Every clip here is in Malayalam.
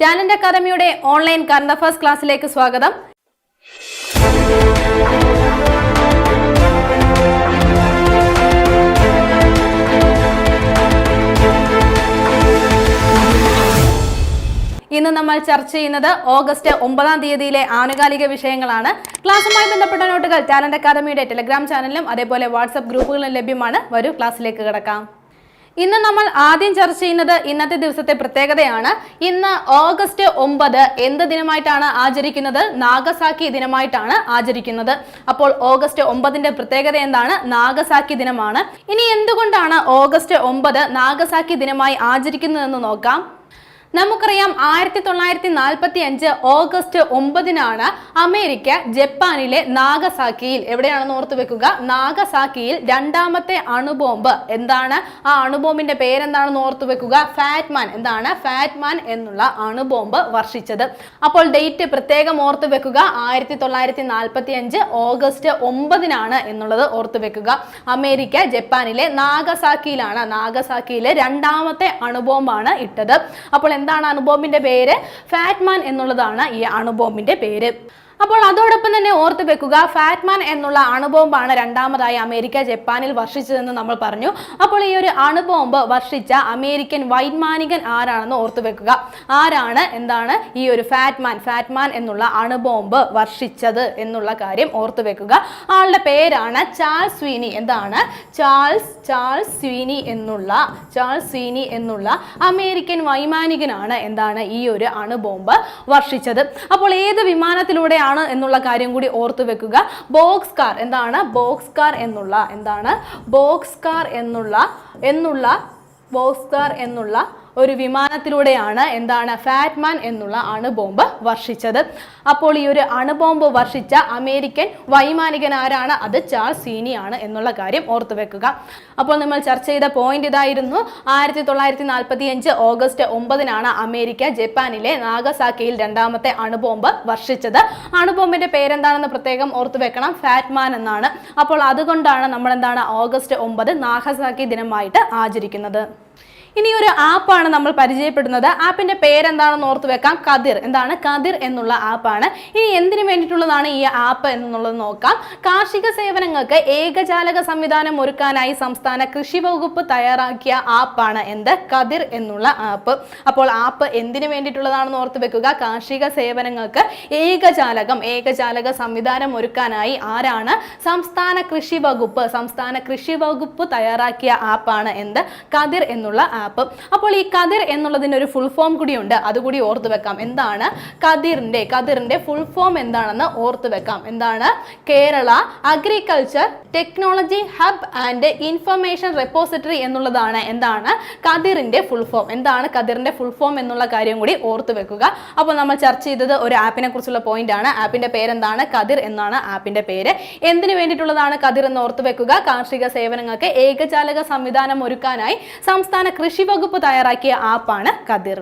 ടാലന്റ് അക്കാദമിയുടെ ഓൺലൈൻ കറണ്ട് അഫയേഴ്സ് ക്ലാസ്സിലേക്ക് സ്വാഗതം. ഇന്ന് നമ്മൾ ചർച്ച ചെയ്യുന്നത് ഓഗസ്റ്റ് ഒമ്പതാം തീയതിയിലെ ആനുകാലിക വിഷയങ്ങളാണ്. ക്ലാസ്സുമായി ബന്ധപ്പെട്ട നോട്ടുകൾ ടാലന്റ് അക്കാദമിയുടെ ടെലഗ്രാം ചാനലിലും അതേപോലെ വാട്സ്ആപ്പ് ഗ്രൂപ്പുകളിലും ലഭ്യമാണ്. വരൂ ക്ലാസ്സിലേക്ക് കിടക്കാം. ഇന്ന് നമ്മൾ ആദ്യം ചർച്ച ചെയ്യുന്നത് ഇന്നത്തെ ദിവസത്തെ പ്രത്യേകതയാണ്. ഇന്ന് ഓഗസ്റ്റ് ഒമ്പത് എന്ത് ദിനമായിട്ടാണ് ആചരിക്കുന്നത്? നാഗസാക്കി ദിനമായിട്ടാണ് ആചരിക്കുന്നത്. അപ്പോൾ ഓഗസ്റ്റ് ഒമ്പതിന്റെ പ്രത്യേകത എന്താണ്? നാഗസാക്കി ദിനമാണ്. ഇനി എന്തുകൊണ്ടാണ് ഓഗസ്റ്റ് ഒമ്പത് നാഗസാക്കി ദിനമായി ആചരിക്കുന്നതെന്ന് നോക്കാം. നമുക്കറിയാം ആയിരത്തി തൊള്ളായിരത്തി നാൽപ്പത്തി അഞ്ച് ഓഗസ്റ്റ് ഒമ്പതിനാണ് അമേരിക്ക ജപ്പാനിലെ നാഗസാക്കിയിൽ എവിടെയാണെന്ന് ഓർത്തു വെക്കുക നാഗസാക്കിയിൽ രണ്ടാമത്തെ അണുബോംബ്. എന്താണ്? ആ അണുബോംബിന്റെ പേരെന്താണെന്ന് ഓർത്തു വെക്കുക ഫാറ്റ്മാൻ. എന്താണ്? ഫാറ്റ്മാൻ എന്നുള്ള അണുബോംബ് വർഷിച്ചത്. അപ്പോൾ ഡേറ്റ് പ്രത്യേകം ഓർത്തു വെക്കുക ആയിരത്തി തൊള്ളായിരത്തി നാൽപ്പത്തി അഞ്ച് ഓഗസ്റ്റ് ഒമ്പതിനാണ് എന്നുള്ളത് ഓർത്തു വെക്കുക. അമേരിക്ക ജപ്പാനിലെ നാഗസാക്കിയിലാണ് നാഗസാക്കിയിലെ രണ്ടാമത്തെ അണുബോംബാണ് ഇട്ടത്. അപ്പോൾ എന്താണ് അണുബോംബിന്റെ പേര്? ഫാറ്റ്മാൻ എന്നുള്ളതാണ് ഈ അണുബോംബിന്റെ പേര്. അപ്പോൾ അതോടൊപ്പം തന്നെ ഓർത്ത് വെക്കുക ഫാറ്റ്മാൻ എന്നുള്ള അണുബോംബാണ് രണ്ടാമതായി അമേരിക്ക ജപ്പാനിൽ വർഷിച്ചതെന്ന് നമ്മൾ പറഞ്ഞു. അപ്പോൾ ഈ ഒരു അണുബോംബ് വർഷിച്ച അമേരിക്കൻ വൈമാനികൻ ആരാണെന്ന് ഓർത്ത് വെക്കുക. ആരാണ് എന്താണ് ഈ ഒരു ഫാറ്റ്മാൻ ഫാറ്റ്മാൻ എന്നുള്ള അണുബോംബ് വർഷിച്ചത് എന്നുള്ള കാര്യം ഓർത്ത് വെക്കുക. ആളുടെ പേരാണ് ചാൾസ് സ്വീനി. എന്താണ്? ചാൾസ് ചാൾസ് സ്വീനി എന്നുള്ള ചാൾസ് സ്വീനി എന്നുള്ള അമേരിക്കൻ വൈമാനികനാണ് എന്താണ് ഈ ഒരു അണുബോംബ് വർഷിച്ചത്. അപ്പോൾ ഏത് വിമാനത്തിലൂടെയാണ് എന്നുള്ള കാര്യം കൂടി ഓർത്തു വെക്കുക. ബോക്സ് കാർ എന്താണ്? ബോക്സ് കാർ എന്നുള്ള എന്താണ്? ബോക്സ് കാർ എന്നുള്ള എന്നുള്ള ബോക്സ് കാർ എന്നുള്ള ഒരു വിമാനത്തിലൂടെയാണ് എന്താണ് ഫാറ്റ്മാൻ എന്നുള്ള അണുബോംബ് വർഷിച്ചത്. അപ്പോൾ ഈ ഒരു അണുബോംബ് വർഷിച്ച അമേരിക്കൻ വൈമാനികൻ ആരാണ്? അത് ചാൾസ് സീനിയാണ് എന്നുള്ള കാര്യം ഓർത്തു വെക്കുക. അപ്പോൾ നമ്മൾ ചർച്ച ചെയ്ത പോയിന്റ് ഇതായിരുന്നു. ആയിരത്തി തൊള്ളായിരത്തി നാൽപ്പത്തി അഞ്ച് ഓഗസ്റ്റ് ഒമ്പതിനാണ് അമേരിക്ക ജപ്പാനിലെ നാഗസാക്കിയിൽ രണ്ടാമത്തെ അണുബോംബ് വർഷിച്ചത്. അണുബോംബിന്റെ പേരെന്താണെന്ന് പ്രത്യേകം ഓർത്തു വെക്കണം. ഫാറ്റ്മാൻ എന്നാണ്. അപ്പോൾ അതുകൊണ്ടാണ് നമ്മൾ എന്താണ് ഓഗസ്റ്റ് ഒമ്പത് നാഗസാക്കി ദിനമായിട്ട് ആചരിക്കുന്നത്. ഇനി ഒരു ആപ്പാണ് നമ്മൾ പരിചയപ്പെടുന്നത്. ആപ്പിന്റെ പേരെന്താണെന്ന് ഓർത്ത് വെക്കാം. കതിർ. എന്താണ്? കതിർ എന്നുള്ള ആപ്പാണ്. ഇനി എന്തിനു വേണ്ടിയിട്ടുള്ളതാണ് ഈ ആപ്പ് എന്നുള്ളത് നോക്കാം. കാർഷിക സേവനങ്ങൾക്ക് ഏകജാലക സംവിധാനം ഒരുക്കാനായി സംസ്ഥാന കൃഷി വകുപ്പ് തയ്യാറാക്കിയ ആപ്പാണ് എന്ത്? കതിർ എന്നുള്ള ആപ്പ്. അപ്പോൾ ആപ്പ് എന്തിനു വേണ്ടിയിട്ടുള്ളതാണെന്ന് ഓർത്ത് വെക്കുക. കാർഷിക സേവനങ്ങൾക്ക് ഏകജാലകം ഏകജാലക സംവിധാനം ഒരുക്കാനായി ആരാണ്? സംസ്ഥാന കൃഷി വകുപ്പ് സംസ്ഥാന കൃഷി വകുപ്പ് തയ്യാറാക്കിയ ആപ്പാണ് എന്ത്? കതിർ എന്നുള്ള ആപ്പ്. അപ്പോൾ ഈ കതിർ എന്നുള്ളതിന് ഒരു ഫുൾ ഫോം കൂടിയുണ്ട്. അതുകൂടി ഓർത്തു വെക്കാം. എന്താണ്? കതിറിന്റെ കതിറിന്റെ ഫുൾ ഫോം എന്താണെന്ന് ഓർത്തു വെക്കാം. എന്താണ്? Kerala agriculture technology hub and information repository എന്നുള്ളതാണ് എന്താണ് കതിറിന്റെ ഫുൾ ഫോം. എന്താണ് കതിറിന്റെ ഫുൾ ഫോം എന്നുള്ള കാര്യം കൂടി ഓർത്തു വെക്കുക. അപ്പോൾ നമ്മൾ ചർച്ച ചെയ്തത് ഒരു ആപ്പിനെ കുറിച്ചുള്ള പോയിന്റ് ആണ്. ആപ്പിന്റെ പേരെന്താണ്? കതിർ എന്നാണ് ആപ്പിന്റെ പേര്. എന്തിനു വേണ്ടിയിട്ടുള്ളതാണ് കതിർ എന്ന് ഓർത്തു വെക്കുക? കാർഷിക സേവനങ്ങൾക്ക് ഏകജാലക സംവിധാനം ഒരുക്കാനായി സംസ്ഥാന കൃഷി വകുപ്പ് തയ്യാറാക്കിയ ആപ്പാണ് കതിർ.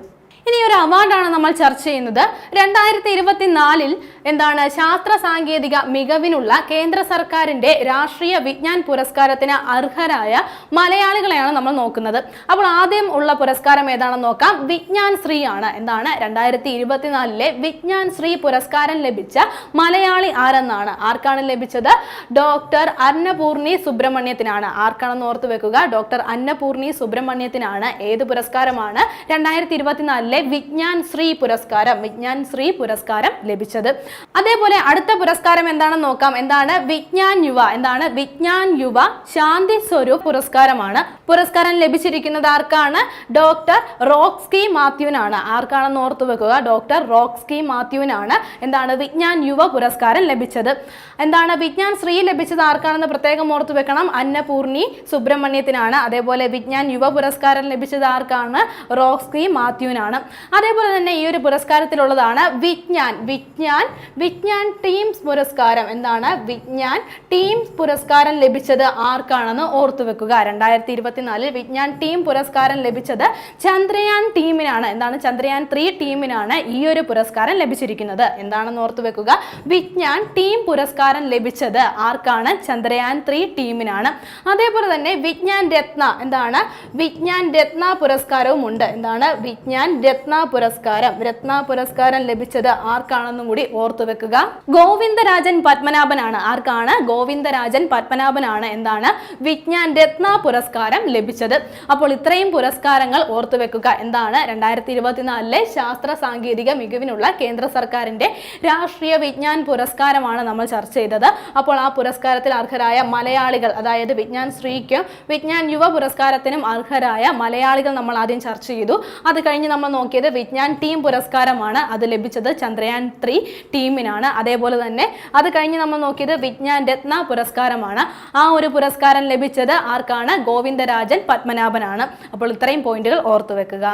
ഇനി ഒരു അവാർഡാണ് നമ്മൾ ചർച്ച ചെയ്യുന്നത്. രണ്ടായിരത്തി ഇരുപത്തിനാലിൽ എന്താണ് ശാസ്ത്ര സാങ്കേതിക മികവിനുള്ള കേന്ദ്ര സർക്കാരിന്റെ രാഷ്ട്രീയ വിജ്ഞാൻ പുരസ്കാരത്തിന് അർഹരായ മലയാളികളെയാണ് നമ്മൾ നോക്കുന്നത്. അപ്പോൾ ആദ്യം ഉള്ള പുരസ്കാരം ഏതാണെന്ന് നോക്കാം. വിജ്ഞാൻ ശ്രീ ആണ്. എന്താണ്? രണ്ടായിരത്തി ഇരുപത്തിനാലിലെ വിജ്ഞാൻ ശ്രീ പുരസ്കാരം ലഭിച്ച മലയാളി ആരെന്നാണ്? ആർക്കാണ് ലഭിച്ചത്? ഡോക്ടർ അന്നപൂർണി സുബ്രഹ്മണ്യത്തിനാണ്. ആർക്കാണെന്ന് ഓർത്തു വെക്കുക? ഡോക്ടർ അന്നപൂർണി സുബ്രഹ്മണ്യത്തിനാണ്. ഏത് പുരസ്കാരമാണ്? രണ്ടായിരത്തി ഇരുപത്തിനാലിലെ വിജ്ഞാൻ ശ്രീ പുരസ്കാരം വിജ്ഞാൻ ശ്രീ പുരസ്കാരം ലഭിച്ചത്. അതേപോലെ അടുത്ത പുരസ്കാരം എന്താണെന്ന് നോക്കാം. എന്താണ്? വിജ്ഞാൻ യുവ. എന്താണ്? വിജ്ഞാൻ യുവ ശാന്തി സ്വരൂപ് പുരസ്കാരമാണ്. പുരസ്കാരം ലഭിച്ചിരിക്കുന്നത് ആർക്കാണ്? ഡോക്ടർ റോക്സ്കി മാത്യുവിനാണ്. ആർക്കാണെന്ന് ഓർത്തു വെക്കുക? ഡോക്ടർ റോക്സ്കി മാത്യുവിനാണ് എന്താണ് വിജ്ഞാൻ യുവ പുരസ്കാരം ലഭിച്ചത്. എന്താണ്? വിജ്ഞാൻ ശ്രീ ലഭിച്ചത് ആർക്കാണെന്ന് പ്രത്യേകം ഓർത്തു വെക്കണം. അന്നപൂർണി സുബ്രഹ്മണ്യത്തിനാണ്. അതേപോലെ വിജ്ഞാൻ യുവ പുരസ്കാരം ലഭിച്ചത് ആർക്കാണ്? റോക്സ്കി മാത്യുവിനാണ്. അതേപോലെ തന്നെ ഈ ഒരു പുരസ്കാരത്തിലുള്ളതാണ് വിജ്ഞാൻ. വിജ്ഞാൻ വിജ്ഞാൻ ടീംസ് പുരസ്കാരം. എന്താണ്? വിജ്ഞാൻ ടീംസ് പുരസ്കാരം ലഭിച്ചത് ആർക്കാണെന്ന് ഓർത്തു വെക്കുക. രണ്ടായിരത്തി ഇരുപത്തിനാലിൽ വിജ്ഞാൻ ടീം പുരസ്കാരം ലഭിച്ചത് ചന്ദ്രയാൻ ടീമിനാണ്. എന്താണ്? ചന്ദ്രയാൻ ത്രീ ടീമിനാണ് ഈ ഒരു പുരസ്കാരം ലഭിച്ചിരിക്കുന്നത്. എന്താണെന്ന് ഓർത്തു വെക്കുക? വിജ്ഞാൻ ടീം പുരസ്കാരം ലഭിച്ചത് ആർക്കാണ്? ചന്ദ്രയാൻ ത്രീ ടീമിനാണ്. അതേപോലെ തന്നെ വിജ്ഞാൻ രത്ന. എന്താണ്? വിജ്ഞാൻ രത്ന പുരസ്കാരവും ഉണ്ട് എന്താണ്? വിജ്ഞാൻ രത്ന രത്ന പുരസ്കാരം. രത്ന പുരസ്കാരം ലഭിച്ചത് ആർക്കാണെന്നും കൂടി ഓർത്തു വെക്കുക. ഗോവിന്ദരാജൻ പത്മനാഭനാണ്. ആർക്കാണ്? ഗോവിന്ദരാജൻ പത്മനാഭനാണ് എന്താണ് വിജ്ഞാൻ രത്ന പുരസ്കാരം ലഭിച്ചത്. അപ്പോൾ ഇത്രയും പുരസ്കാരങ്ങൾ ഓർത്തു വെക്കുക. എന്താണ്? രണ്ടായിരത്തി ഇരുപത്തിനാലിലെ ശാസ്ത്ര സാങ്കേതിക മികവിനുള്ള കേന്ദ്ര സർക്കാരിന്റെ രാഷ്ട്രീയ വിജ്ഞാൻ പുരസ്കാരമാണ് നമ്മൾ ചർച്ച ചെയ്തത്. അപ്പോൾ ആ പുരസ്കാരത്തിൽ അർഹരായ മലയാളികൾ അതായത് വിജ്ഞാൻ ശ്രീക്കും വിജ്ഞാൻ യുവ പുരസ്കാരത്തിനും അർഹരായ മലയാളികൾ നമ്മൾ ആദ്യം ചർച്ച ചെയ്തു. അത് കഴിഞ്ഞ് നമ്മൾ നോക്കിയത് വിജ്ഞാൻ ടീം പുരസ്കാരമാണ് അത് ലഭിച്ചത് ചന്ദ്രയാൻ ത്രീ ടീമിനാണ്. അതേപോലെ തന്നെ അത് കഴിഞ്ഞ് നമ്മൾ നോക്കിയത് വിജ്ഞാൻ രത്ന പുരസ്കാരമാണ്. ആ ഒരു പുരസ്കാരം ലഭിച്ചത് ആർക്കാണ്? ഗോവിന്ദരാജൻ പത്മനാഭനാണ്. അപ്പോൾ ഇത്രയും പോയിന്റുകൾ ഓർത്തു വെക്കുക.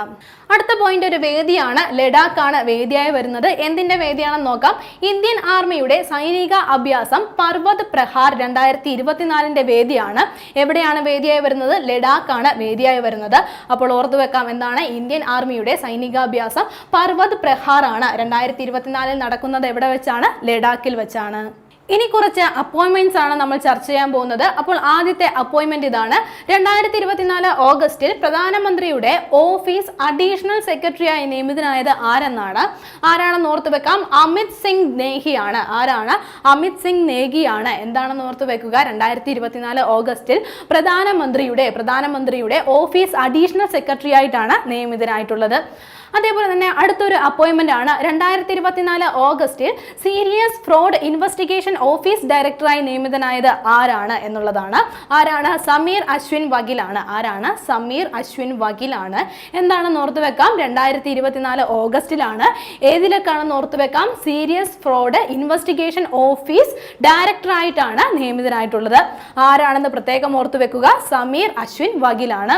അടുത്ത പോയിന്റ് ഒരു വേദിയാണ്. ലഡാക്കാണ് വേദിയായി വരുന്നത്. എന്തിന്റെ വേദിയാണെന്ന് നോക്കാം. ഇന്ത്യൻ ആർമിയുടെ സൈനിക അഭ്യാസം പർവത് പ്രഹാർ രണ്ടായിരത്തി ഇരുപത്തിനാലിന്റെ വേദിയാണ്. എവിടെയാണ് വേദിയായി വരുന്നത്? ലഡാക്കാണ് വേദിയായി വരുന്നത്. അപ്പോൾ ഓർത്തു വെക്കാം എന്താണ് ഇന്ത്യൻ ആർമിയുടെ സൈനികാഭ്യാസം പർവത് പ്രഹാറാണ്. രണ്ടായിരത്തി ഇരുപത്തിനാലിൽ നടക്കുന്നത് എവിടെ വെച്ചാണ്? ലഡാക്കിൽ വെച്ചാണ്. ഇനി കുറച്ച് അപ്പോയിൻമെന്റ്സ് ആണ് നമ്മൾ ചർച്ച ചെയ്യാൻ പോകുന്നത്. അപ്പോൾ ആദ്യത്തെ അപ്പോയിൻമെന്റ് ഇതാണ്. രണ്ടായിരത്തി ഇരുപത്തിനാല് ഓഗസ്റ്റിൽ പ്രധാനമന്ത്രിയുടെ ഓഫീസ് അഡീഷണൽ സെക്രട്ടറിയായി നിയമിതനായത് ആരെന്നാണ്? ആരാണെന്ന് ഓർത്ത് വെക്കാം. അമിത് സിംഗ് നേഹിയാണ്. ആരാണ്? അമിത് സിംഗ് നേഹിയാണ്. എന്താണെന്ന് ഓർത്ത് വെക്കുക. രണ്ടായിരത്തി ഇരുപത്തിനാല് ഓഗസ്റ്റിൽ പ്രധാനമന്ത്രിയുടെ പ്രധാനമന്ത്രിയുടെ ഓഫീസ് അഡീഷണൽ സെക്രട്ടറി ആയിട്ടാണ് നിയമിതനായിട്ടുള്ളത്. അതേപോലെ തന്നെ അടുത്തൊരു അപ്പോയിൻമെന്റ് ആണ്. രണ്ടായിരത്തി ഇരുപത്തിനാല് ഓഗസ്റ്റിൽ സീരിയസ് ഫ്രോഡ് ഇൻവെസ്റ്റിഗേഷൻ ഓഫീസ് ഡയറക്ടറായി നിയമിതനായത് ആരാണ് എന്നുള്ളതാണ്. ആരാണ്? സമീർ അശ്വിൻ വകിലാണ്. ആരാണ്? സമീർ അശ്വിൻ വകിലാണ്. എന്താണെന്ന് ഓർത്തു വെക്കാം. രണ്ടായിരത്തി ഇരുപത്തിനാല് ഓഗസ്റ്റിലാണ്. ഏതിലേക്കാണെന്ന് ഓർത്തു വെക്കാം? സീരിയസ് ഫ്രോഡ് ഇൻവെസ്റ്റിഗേഷൻ ഓഫീസ് ഡയറക്ടറായിട്ടാണ് നിയമിതനായിട്ടുള്ളത്. ആരാണെന്ന് പ്രത്യേകം ഓർത്തു വെക്കുക? സമീർ അശ്വിൻ വകിലാണ്.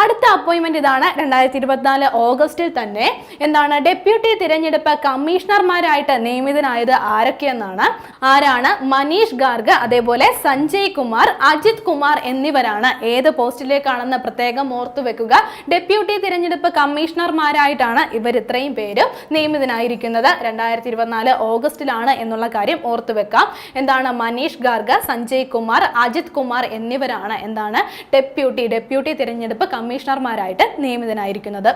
അടുത്ത അപ്പോയിന്റ്മെന്റ് ഇതാണ് രണ്ടായിരത്തി ഇരുപത്തിനാല് ഓഗസ്റ്റിൽ തന്നെ. എന്താണ്? ഡെപ്യൂട്ടി തിരഞ്ഞെടുപ്പ് കമ്മീഷണർമാരായിട്ട് നിയമിതനായത് ആരൊക്കെയെന്നാണ്? ആരാണ്? മനീഷ് ഗാർഗ് അതേപോലെ സഞ്ജയ് കുമാർ അജിത് കുമാർ എന്നിവരാണ്. ഏത് പോസ്റ്റിലേക്കാണെന്ന് പ്രത്യേകം ഓർത്തു വെക്കുക. ഡെപ്യൂട്ടി തിരഞ്ഞെടുപ്പ് കമ്മീഷണർമാരായിട്ടാണ് ഇവർ ഇത്രയും പേരും നിയമിതനായിരിക്കുന്നത്. രണ്ടായിരത്തി ഇരുപത്തിനാല് ഓഗസ്റ്റിലാണ് എന്നുള്ള കാര്യം ഓർത്തു വെക്കാം. എന്താണ്? മനീഷ് ഗാർഗ് സഞ്ജയ് കുമാർ അജിത് കുമാർ എന്നിവരാണ്. എന്താണ്? ഡെപ്യൂട്ടി ഡെപ്യൂട്ടി തിരഞ്ഞെടുപ്പ് കമ്മീഷണർമാരായിട്ട് നിയമിതനായിരിക്കുന്നത്.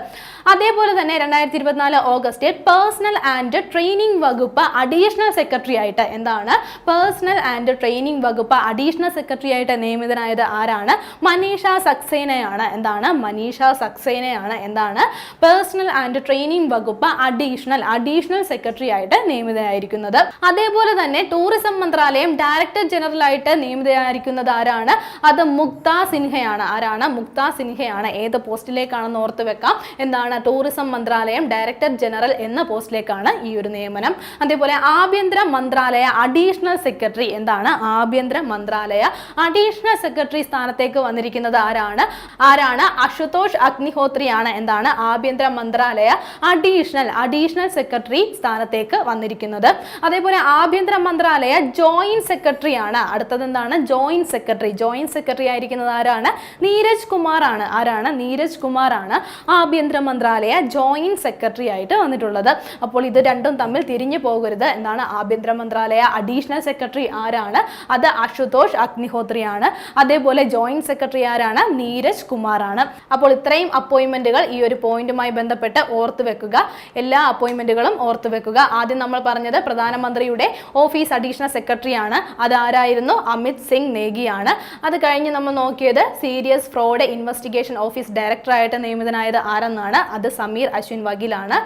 അതേപോലെ തന്നെ രണ്ടായിരത്തി ഇരുപത്തിനാല് ഓഗസ്റ്റിൽ പേഴ്സണൽ ആൻഡ് ട്രെയിനിങ് വകുപ്പ് അഡീഷണൽ സെക്രട്ടറി ആയിട്ട് എന്താണ്? പേഴ്സണൽ ആൻഡ് ട്രെയിനിങ് വകുപ്പ് അഡീഷണൽ സെക്രട്ടറി ആയിട്ട് നിയമിതനായത് ആരാണ്? മനീഷ സക്സേനയാണ്. എന്താണ്? മനീഷ സക്സേനയാണ്. എന്താണ്? പേഴ്സണൽ ആൻഡ് ട്രെയിനിങ് വകുപ്പ് അഡീഷണൽ അഡീഷണൽ സെക്രട്ടറി ആയിട്ട് നിയമിതനായിരിക്കുന്നത്. അതേപോലെ തന്നെ ടൂറിസം മന്ത്രാലയം ഡയറക്ടർ ജനറൽ ആയിട്ട് നിയമിതനായിരിക്കുന്നത് ആരാണ്? അത് മുക്ത സിൻഹയാണ്. ആരാണ്? മുക്ത സിൻഹയാണ്. ഏത് പോസ്റ്റിലേക്കാണെന്ന് ഓർത്ത് വെക്കാം. എന്താണ് ടൂറിസം മന്ത്രാലയം ഡയറക്ടർ ജനറൽ എന്ന പോസ്റ്റിലേക്കാണ് ഈ ഒരു നിയമനം. അതേപോലെ ആഭ്യന്തര മന്ത്രാലയ അഡീഷണൽ സെക്രട്ടറി എന്താണ് ആഭ്യന്തര മന്ത്രാലയ. അഡീഷണൽ സെക്രട്ടറി സ്ഥാനത്തേക്ക് വന്നിരിക്കുന്നത് ആരാണ്? ആരാണ്? അശുതോഷ് അഗ്നിഹോത്രിയാണ്. എന്താണ് ആഭ്യന്തര മന്ത്രാലയ അഡീഷണൽ അഡീഷണൽ സെക്രട്ടറി സ്ഥാനത്തേക്ക് വന്നിരിക്കുന്നത്. അതേപോലെ ആഭ്യന്തര മന്ത്രാലയ ജോയിന്റ് സെക്രട്ടറി ആണ്. അടുത്തത് എന്താണ് ജോയിന്റ് സെക്രട്ടറി ജോയിന്റ് സെക്രട്ടറി ആയിരിക്കുന്നത് ആരാണ്? നീരജ് കുമാർ ആണ് ആരാണ്? നീരജ് കുമാർ ആണ് ആഭ്യന്തര മന്ത്രാലയ ജോയിന്റ് സെക്രട്ടറി ആയിട്ട് വന്നിട്ടുള്ളത്. അപ്പോൾ ഇത് രണ്ടും തമ്മിൽ തിരിഞ്ഞു പോകരുത് എന്താണ് ആഭ്യന്തര മന്ത്രാലയ അഡീഷണൽ സെക്രട്ടറി ആരാണ്? അത് അശുതോഷ് അഗ്നിഹോത്രിയാണ്. അതേപോലെ ജോയിന്റ് സെക്രട്ടറി ആരാണ്? നീരജ് കുമാർ ആണ് അപ്പോൾ ഇത്രയും അപ്പോയിന്റ്മെന്റുകൾ ഈ ഒരു പോയിന്റുമായി ബന്ധപ്പെട്ട് ഓർത്ത് വെക്കുക. എല്ലാ അപ്പോയിന്റ്മെന്റുകളും ഓർത്ത് വെക്കുക. ആദ്യം നമ്മൾ പറഞ്ഞത് പ്രധാനമന്ത്രിയുടെ ഓഫീസ് അഡീഷണൽ സെക്രട്ടറി ആണ്. അത് ആരായിരുന്നു? അമിത് സിംഗ് നേഗിയാണ്. അത് കഴിഞ്ഞ് നമ്മൾ നോക്കിയത് സീരിയസ് ഫ്രോഡ് ഇൻവെസ്റ്റിഗേഷൻ ഓഫീസ് ഡയറക്ടറായിട്ട് നിയമിതനായത് ആരെന്നാണ്? അത് സമീർ അശ്വിൻ വകീലാണ്.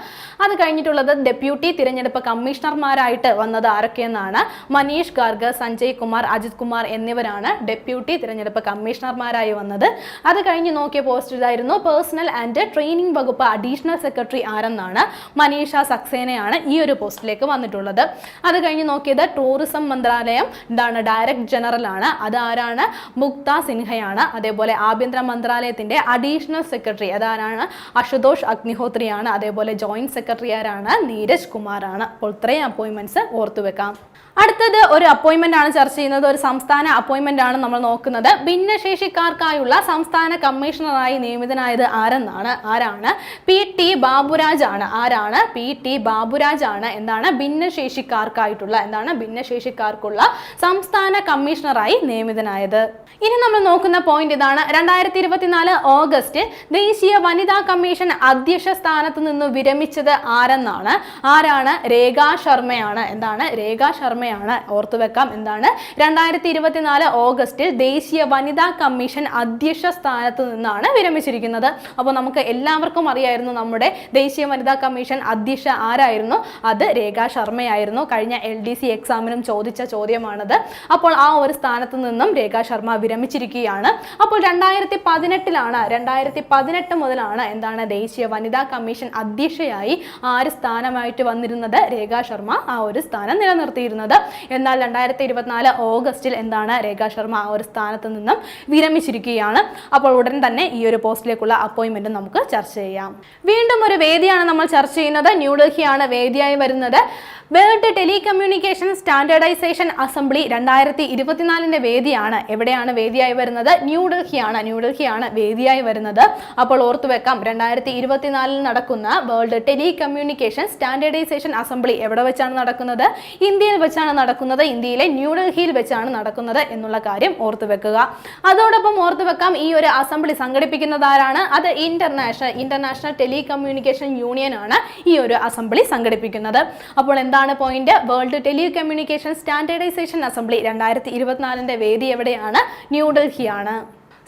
അത് കഴിഞ്ഞിട്ടുള്ളത് ഡെപ്യൂട്ടി തിരഞ്ഞെടുപ്പ് കമ്മീഷണർമാരായിട്ട് വന്നത് ആരൊക്കെയെന്നാണ്? മനീഷ് ഗാർഗ് സഞ്ജയ് കുമാർ അജിത് കുമാർ എന്നിവരാണ് ഡെപ്യൂട്ടി തിരഞ്ഞെടുപ്പ് കമ്മീഷണർമാരായി വന്നത്. അത് കഴിഞ്ഞ് നോക്കിയ പോസ്റ്റ് ഇതായിരുന്നു പേഴ്സണൽ ആൻഡ് ട്രെയിനിങ് വകുപ്പ് അഡീഷണൽ സെക്രട്ടറി ആരെന്നാണ്? മനീഷ സക്സേനയാണ് ഈ ഒരു പോസ്റ്റിലേക്ക് വന്നിട്ടുള്ളത്. അത് കഴിഞ്ഞ് നോക്കിയത് ടൂറിസം മന്ത്രാലയം എന്താണ് ഡയറക്ടർ ജനറൽ ആണ്. അത് ആരാണ്? മുക്ത സിൻഹയാണ്. അതേപോലെ ആഭ്യന്തര മന്ത്രാലയത്തിന്റെ അഡീഷണൽ സെക്രട്ടറി അതാരാണ്? അശുതോഷ് അഗ്നിഹോത്രിയാണ്. അതേപോലെ ജോയിന്റ് സെക്രട്ടറി ആരാണ്? നീരജ് കുമാറാണ്. അപ്പോൾ ഇത്രയും അപ്പോയിന്റ്മെന്റ്സ് ഓർത്തു വെക്കാം അടുത്തത് ഒരു അപ്പോയിന്റ്മെന്റ് ആണ് ചർച്ച ചെയ്യുന്നത്. ഒരു സംസ്ഥാന അപ്പോയിന്റ്മെന്റ് ആണ് നമ്മൾ നോക്കുന്നത്. ഭിന്നശേഷിക്കാർക്കായുള്ള സംസ്ഥാന കമ്മീഷണറായി നിയമിതനായത് ആരെന്നാണ്? ആരാണ്? പി ടി ബാബുരാജ് ആണ്. ആരാണ്? പി ടി ബാബുരാജ് ആണ്. എന്താണ് ഭിന്നശേഷിക്കാർക്കായിട്ടുള്ള എന്താണ് ഭിന്നശേഷിക്കാർക്കുള്ള സംസ്ഥാന കമ്മീഷണറായി നിയമിതനായത്? ഇനി നമ്മൾ നോക്കുന്ന പോയിന്റ് ഇതാണ്. രണ്ടായിരത്തി ഇരുപത്തിനാല് ഓഗസ്റ്റ് ദേശീയ വനിതാ കമ്മീഷൻ അധ്യക്ഷ സ്ഥാനത്ത് നിന്ന് വിരമിച്ചത് ആരെന്നാണ്? ആരാണ്? രേഖാ ശർമ്മയാണ്. എന്താണ്? രേഖാ ശർമ്മയാണ് ഓർത്തുവെക്കാം എന്താണ്. രണ്ടായിരത്തി ഇരുപത്തിനാല് ഓഗസ്റ്റിൽ ദേശീയ വനിതാ കമ്മീഷൻ അധ്യക്ഷ സ്ഥാനത്ത് നിന്നാണ് വിരമിച്ചിരിക്കുന്നത്. അപ്പോൾ നമുക്ക് എല്ലാവർക്കും അറിയായിരുന്നു നമ്മുടെ ദേശീയ വനിതാ കമ്മീഷൻ അധ്യക്ഷ ആരായിരുന്നു? അത് രേഖാ ശർമ്മയായിരുന്നു. കഴിഞ്ഞ എൽ ഡി സി എക്സാമിനും ചോദിച്ച ചോദ്യമാണത്. അപ്പോൾ ആ ഒരു സ്ഥാനത്ത് നിന്നും രേഖാ ശർമ്മ വിരമിച്ചിരിക്കുകയാണ്. അപ്പോൾ രണ്ടായിരത്തി പതിനെട്ടിലാണ് രണ്ടായിരത്തി പതിനെട്ട് മുതലാണ് എന്താണ് ദേശീയ വനിതാ കമ്മീഷൻ അധ്യക്ഷയായി ആര് സ്ഥാനമായിട്ട് വന്നിരുന്നത്? രേഖാ ശർമ്മ ആ ഒരു സ്ഥാനം നിലനിർത്തിയിരുന്നത്. എന്നാൽ രണ്ടായിരത്തി ഇരുപത്തിനാല് ഓഗസ്റ്റിൽ എന്താണ് രേഖാ ശർമ്മ ആ ഒരു സ്ഥാനത്ത് നിന്നും വിരമിച്ചിരിക്കുകയാണ്. അപ്പോൾ ഉടൻ തന്നെ ഈ ഒരു പോസ്റ്റിലേക്കുള്ള അപ്പോയിന്റ്മെന്റ് നമുക്ക് ചർച്ച ചെയ്യാം. വീണ്ടും ഒരു വേദിയാണ് നമ്മൾ ചർച്ച ചെയ്യുന്നത്. ന്യൂഡൽഹിയാണ് വേദിയായി വരുന്നത്. വേൾഡ് ടെലികമ്മ്യൂണിക്കേഷൻ സ്റ്റാൻഡേർഡൈസേഷൻ അസംബ്ലി രണ്ടായിരത്തി ഇരുപത്തിനാലിന്റെ വേദിയാണ്. എവിടെയാണ് വേദിയായി വരുന്നത്? ന്യൂഡൽഹിയാണ് ന്യൂഡൽഹിയാണ് വേദിയായി വരുന്നത്. അപ്പോൾ ഓർത്തു വെക്കാം രണ്ടായിരത്തി ഇരുപത്തിനാലിൽ നടക്കുന്ന വേൾഡ് ടെലികമ്മ്യൂണിക്കേഷൻ സ്റ്റാൻഡേർഡൈസേഷൻ അസംബ്ലി എവിടെ വെച്ചാണ് നടക്കുന്നത്? ഇന്ത്യയിൽ വെച്ചാണ് നടക്കുന്നത്. ഇന്ത്യയിലെ ന്യൂഡൽഹിയിൽ വെച്ചാണ് നടക്കുന്നത് എന്നുള്ള കാര്യം ഓർത്തു വെക്കുക. അതോടൊപ്പം ഓർത്തു വെക്കാം ഈ ഒരു അസംബ്ലി സംഘടിപ്പിക്കുന്നത് ആരാണ്? അത് ഇന്റർനാഷണൽ ഇന്റർനാഷണൽ ടെലികമ്മ്യൂണിക്കേഷൻ യൂണിയൻ ആണ് ഈ ഒരു അസംബ്ലി സംഘടിപ്പിക്കുന്നത്. അപ്പോൾ എന്താണ് point world telecommunication standardization assembly രണ്ടായിരത്തി ഇരുപത്തിനാലിന്റെ വേദി എവിടെയാണ്? ന്യൂഡൽഹിയാണ്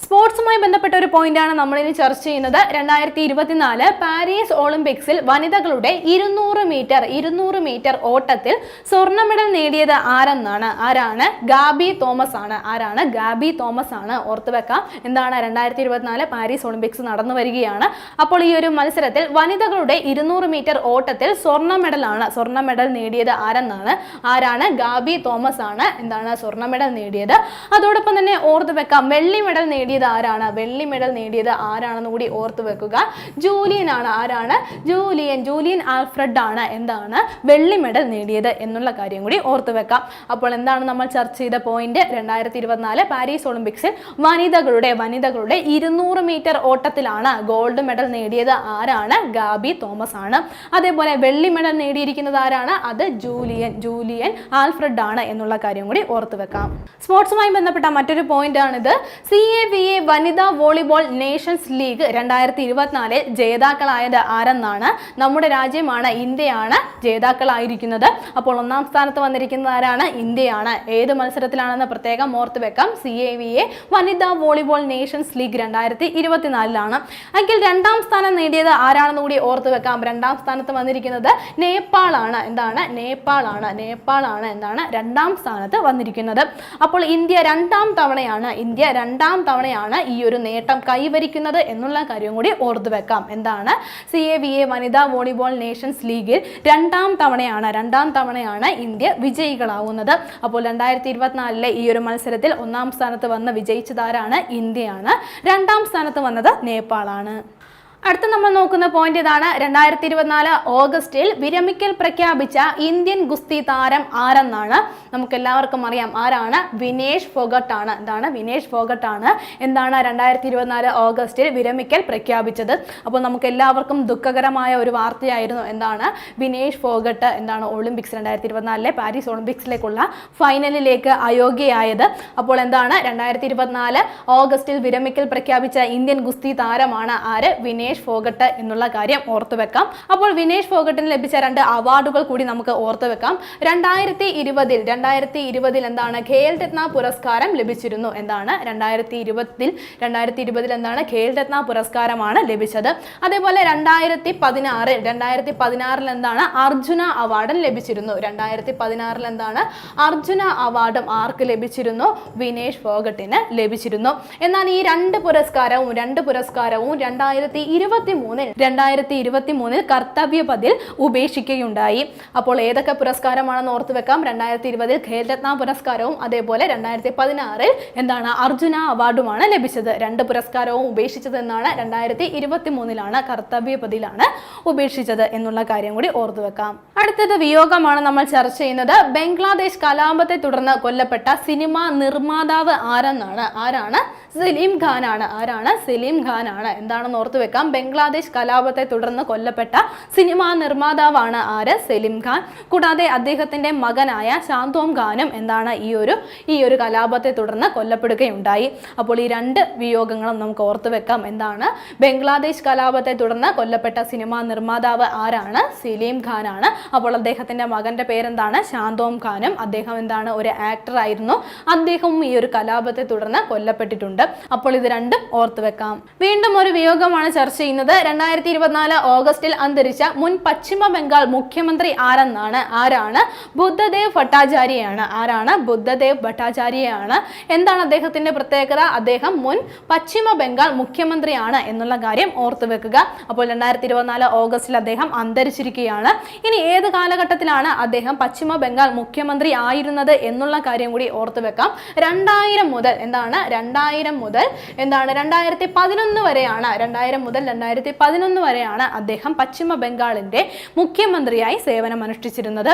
സ്പോർട്സുമായി ബന്ധപ്പെട്ട ഒരു പോയിന്റാണ് നമ്മളിനി ചർച്ച ചെയ്യുന്നത്. രണ്ടായിരത്തി ഇരുപത്തിനാല് പാരീസ് ഒളിമ്പിക്സിൽ വനിതകളുടെ ഇരുന്നൂറ് മീറ്റർ ഇരുന്നൂറ് മീറ്റർ ഓട്ടത്തിൽ സ്വർണ മെഡൽ നേടിയത് ആരെന്നാണ്? ആരാണ്? ഗാബി തോമസ് ആണ് ആരാണ്? ഗാബി തോമസ് ആണ് ഓർത്തു വെക്കാം. എന്താണ് രണ്ടായിരത്തി ഇരുപത്തിനാല് പാരീസ് ഒളിമ്പിക്സ് നടന്നു വരികയാണ്. അപ്പോൾ ഈ ഒരു മത്സരത്തിൽ വനിതകളുടെ ഇരുന്നൂറ് മീറ്റർ ഓട്ടത്തിൽ സ്വർണ മെഡലാണ്. സ്വർണ മെഡൽ നേടിയത് ആരെന്നാണ്? ആരാണ്? ഗാബി തോമസ് ആണ് എന്താണ് സ്വർണ മെഡൽ നേടിയത്? അതോടൊപ്പം തന്നെ ഓർത്തു വെക്കാം. വെള്ളി മെഡൽ നേടിയത് ആരാണ്? വെള്ളി മെഡൽ നേടിയത് ആരാണെന്ന് കൂടി ഓർത്തു വെക്കുക. ജൂലിയൻ ആണ്. ആരാണ്? ജൂലിയൻ ജൂലിയൻ ആൽഫ്രഡ് ആണ്. എന്താണ്? വെള്ളി മെഡൽ നേടിയത് എന്നുള്ള കാര്യം കൂടി ഓർത്തു വെക്കാം. അപ്പോൾ എന്താണ് നമ്മൾ ചർച്ച ചെയ്ത പോയിന്റ് രണ്ടായിരത്തി ഇരുപത്തിനാല് പാരീസ് ഒളിമ്പിക്സിൽ വനിതകളുടെ വനിതകളുടെ ഇരുന്നൂറ് മീറ്റർ ഓട്ടത്തിലാണ് ഗോൾഡ് മെഡൽ നേടിയത് ആരാണ്? ഗാബി തോമസ് ആണ്. അതേപോലെ വെള്ളി മെഡൽ നേടിയിരിക്കുന്നത് ആരാണ്? അത് ജൂലിയൻ ജൂലിയൻ ആൽഫ്രഡ് ആണ് എന്നുള്ള കാര്യം കൂടി ഓർത്തു വെക്കാം. സ്പോർട്സുമായി ബന്ധപ്പെട്ട മറ്റൊരു പോയിന്റ് ആണിത്. സി എ വി എ വനിതാ വോളിബോൾ നേഷൻസ് ലീഗ് രണ്ടായിരത്തി ഇരുപത്തിനാലിൽ ജേതാക്കളായത് ആരെന്നാണ്? നമ്മുടെ രാജ്യമാണ് ഇന്ത്യയാണ് ജേതാക്കളായിരിക്കുന്നത്. അപ്പോൾ ഒന്നാം സ്ഥാനത്ത് വന്നിരിക്കുന്നത് ആരാണ്? ഇന്ത്യയാണ്. ഏത് മത്സരത്തിലാണെന്ന് പ്രത്യേകം ഓർത്ത് വെക്കാം. സി എ വി എ വനിതാ വോളിബോൾ നേഷൻസ് ലീഗ് രണ്ടായിരത്തി ഇരുപത്തിനാലിലാണ് എങ്കിൽ രണ്ടാം സ്ഥാനം നേടിയത് ആരാണെന്ന് കൂടി ഓർത്ത് വെക്കാം. രണ്ടാം സ്ഥാനത്ത് വന്നിരിക്കുന്നത് നേപ്പാളാണ്. എന്താണ്? നേപ്പാളാണ്. നേപ്പാളാണ് എന്താണ് രണ്ടാം സ്ഥാനത്ത് വന്നിരിക്കുന്നത്. അപ്പോൾ ഇന്ത്യ രണ്ടാം തവണയാണ്. ഇന്ത്യ രണ്ടാം തവണയാണ് ഈ ഒരു നേട്ടം കൈവരിക്കുന്നത് എന്നുള്ള കാര്യം കൂടി ഓർത്തു വെക്കാം. എന്താണ്? സി എ വി എ വനിതാ വോളിബോൾ നേഷൻസ് ലീഗിൽ രണ്ടാം തവണയാണ് രണ്ടാം തവണയാണ് ഇന്ത്യ വിജയികളാവുന്നത്. അപ്പോൾ രണ്ടായിരത്തി ഇരുപത്തിനാലിലെ ഈ ഒരു മത്സരത്തിൽ ഒന്നാം സ്ഥാനത്ത് വന്ന് വിജയിച്ചതാരാണ്? ഇന്ത്യയാണ്. രണ്ടാം സ്ഥാനത്ത് വന്നത് നേപ്പാളാണ്. അടുത്ത നമ്മൾ നോക്കുന്ന പോയിന്റ് ഇതാണ്. രണ്ടായിരത്തി ഇരുപത്തിനാല് ഓഗസ്റ്റിൽ വിരമിക്കൽ പ്രഖ്യാപിച്ച ഇന്ത്യൻ ഗുസ്തി താരം ആരെന്നാണ്? നമുക്ക് എല്ലാവർക്കും അറിയാം. ആരാണ്? വിനേഷ് ഫോഗട്ട് ആണ് എന്താണ്? വിനേഷ് ഫോഗട്ട് ആണ് എന്താണ് രണ്ടായിരത്തി ഇരുപത്തിനാല് ഓഗസ്റ്റിൽ വിരമിക്കൽ പ്രഖ്യാപിച്ചത്? അപ്പോൾ നമുക്ക് എല്ലാവർക്കും ദുഃഖകരമായ ഒരു വാർത്തയായിരുന്നു. എന്താണ്? വിനേഷ് ഫോഗട്ട് എന്താണ് ഒളിമ്പിക്സ് രണ്ടായിരത്തി ഇരുപത്തിനാലിലെ പാരീസ് ഒളിമ്പിക്സിലേക്കുള്ള ഫൈനലിലേക്ക് അയോഗ്യയായത്. അപ്പോൾ എന്താണ്? രണ്ടായിരത്തി ഇരുപത്തിനാല് ഓഗസ്റ്റിൽ വിരമിക്കൽ പ്രഖ്യാപിച്ച ഇന്ത്യൻ ഗുസ്തി താരമാണ് ആര്? വിനേഷ് ഫോഗട്ട് എന്നുള്ള കാര്യം ഓർത്തു വെക്കാം. അപ്പോൾ വിനേഷ് ഫോഗട്ടിന് ലഭിച്ച രണ്ട് അവാർഡുകൾ കൂടി നമുക്ക് ഓർത്തു വെക്കാം. രണ്ടായിരത്തി ഇരുപതിൽ രണ്ടായിരത്തി ഇരുപതിൽ എന്താണ് ഖേൽ രത്ന പുരസ്കാരം ലഭിച്ചിരുന്നു എന്താണ് രണ്ടായിരത്തി ഇരുപതിൽ രണ്ടായിരത്തി ഇരുപതിൽ എന്താണ് ഖേൽ രത്ന പുരസ്കാരമാണ് ലഭിച്ചത്. അതേപോലെ രണ്ടായിരത്തി പതിനാറിൽ രണ്ടായിരത്തി പതിനാറിൽ എന്താണ് അർജുന അവാർഡും ലഭിച്ചിരുന്നു. രണ്ടായിരത്തി പതിനാറിൽ എന്താണ് അർജുന അവാർഡും ആർക്ക് ലഭിച്ചിരുന്നു? വിനേഷ് ഫോഗട്ടിന് ലഭിച്ചിരുന്നു. എന്നാൽ ഈ രണ്ട് പുരസ്കാരവും രണ്ട് പുരസ്കാരവും രണ്ടായിരത്തി ഇരുപത്തി മൂന്നിൽ രണ്ടായിരത്തി ഇരുപത്തി മൂന്നിൽ കർത്തവ്യപതിൽ ഉപേക്ഷിക്കുകയുണ്ടായി. അപ്പോൾ ഏതൊക്കെ പുരസ്കാരമാണെന്ന് ഓർത്തു വെക്കാം. രണ്ടായിരത്തി ഇരുപതിൽ ഖേൽരത്ന പുരസ്കാരവും അതേപോലെ രണ്ടായിരത്തി പതിനാറിൽ എന്താണ് അർജുന അവാർഡുമാണ് ലഭിച്ചത്. രണ്ട് പുരസ്കാരവും ഉപേക്ഷിച്ചത് എന്നാണ് രണ്ടായിരത്തി ഇരുപത്തി മൂന്നിലാണ് കർത്തവ്യപതിലാണ് ഉപേക്ഷിച്ചത് എന്നുള്ള കാര്യം കൂടി ഓർത്തു വെക്കാം. അടുത്തത് വിയോഗമാണ് നമ്മൾ ചർച്ച ചെയ്യുന്നത്. ബംഗ്ലാദേശ് കലാപത്തെ തുടർന്ന് കൊല്ലപ്പെട്ട സിനിമാ നിർമ്മാതാവ് ആരെന്നാണ്? ആരാണ്? സലീം ഖാൻ ആണ് ആരാണ്? സലീം ഖാൻ ആണ് എന്താണെന്ന് ഓർത്തു വെക്കാം. ബംഗ്ലാദേശ് കലാപത്തെ തുടർന്ന് കൊല്ലപ്പെട്ട സിനിമാ നിർമ്മാതാവാണ് ആര്? സലീം ഖാൻ. കൂടാതെ അദ്ദേഹത്തിന്റെ മകനായ ശാന്തോം ഖാനും എന്താണ് ഈ ഒരു ഈ ഒരു കലാപത്തെ തുടർന്ന് കൊല്ലപ്പെടുകയുണ്ടായി. അപ്പോൾ ഈ രണ്ട് വിയോഗങ്ങളും നമുക്ക് ഓർത്തു വെക്കാം. എന്താണ്? ബംഗ്ലാദേശ് കലാപത്തെ തുടർന്ന് കൊല്ലപ്പെട്ട സിനിമാ നിർമ്മാതാവ് ആരാണ്? സലീം ഖാൻ ആണ് അപ്പോൾ അദ്ദേഹത്തിന്റെ മകന്റെ പേരെന്താണ്? ശാന്തോം ഖാനും. അദ്ദേഹം എന്താണ്? ഒരു ആക്ടർ ആയിരുന്നു അദ്ദേഹവും ഈ ഒരു കലാപത്തെ തുടർന്ന് കൊല്ലപ്പെട്ടിട്ടുണ്ട്. അപ്പോൾ ഇത് രണ്ടും ഓർത്തു വെക്കാം. വീണ്ടും ഒരു വിയോഗമാണ് ചർച്ച ചെയ്യുന്നത്. രണ്ടായിരത്തി ഇരുപത്തിനാല് ഓഗസ്റ്റിൽ അന്തരിച്ച മുൻ പശ്ചിമ ബംഗാൾ മുഖ്യമന്ത്രി ആരെന്നാണ്? ആരാണ്? ബുദ്ധദേവ് ഭട്ടാചാര്യയാണ്. ആരാണ്? ബുദ്ധദേവ് ഭട്ടാചാര്യയാണ്. എന്താണ് അദ്ദേഹത്തിന്റെ പ്രത്യേകത? അദ്ദേഹം മുൻ പശ്ചിമ ബംഗാൾ മുഖ്യമന്ത്രിയാണ് എന്നുള്ള കാര്യം ഓർത്തു വെക്കുക. അപ്പോൾ രണ്ടായിരത്തി ഇരുപത്തിനാല് ഓഗസ്റ്റിൽ അദ്ദേഹം അന്തരിച്ചിരിക്കുകയാണ്. ഇനി ഏത് കാലഘട്ടത്തിലാണ് അദ്ദേഹം പശ്ചിമ ബംഗാൾ മുഖ്യമന്ത്രി ആയിരുന്നത് എന്നുള്ള കാര്യം കൂടി ഓർത്തു വെക്കാം. രണ്ടായിരം മുതൽ എന്താണ്? രണ്ടായിരം മുതൽ എന്താണ് രണ്ടായിരത്തി പതിനൊന്ന് വരെയാണ് രണ്ടായിരം മുതൽ രണ്ടായിരത്തി പതിനൊന്ന് വരെയാണ് അദ്ദേഹം പശ്ചിമ ബംഗാളിന്റെ മുഖ്യമന്ത്രിയായി സേവനമനുഷ്ഠിച്ചിരുന്നത്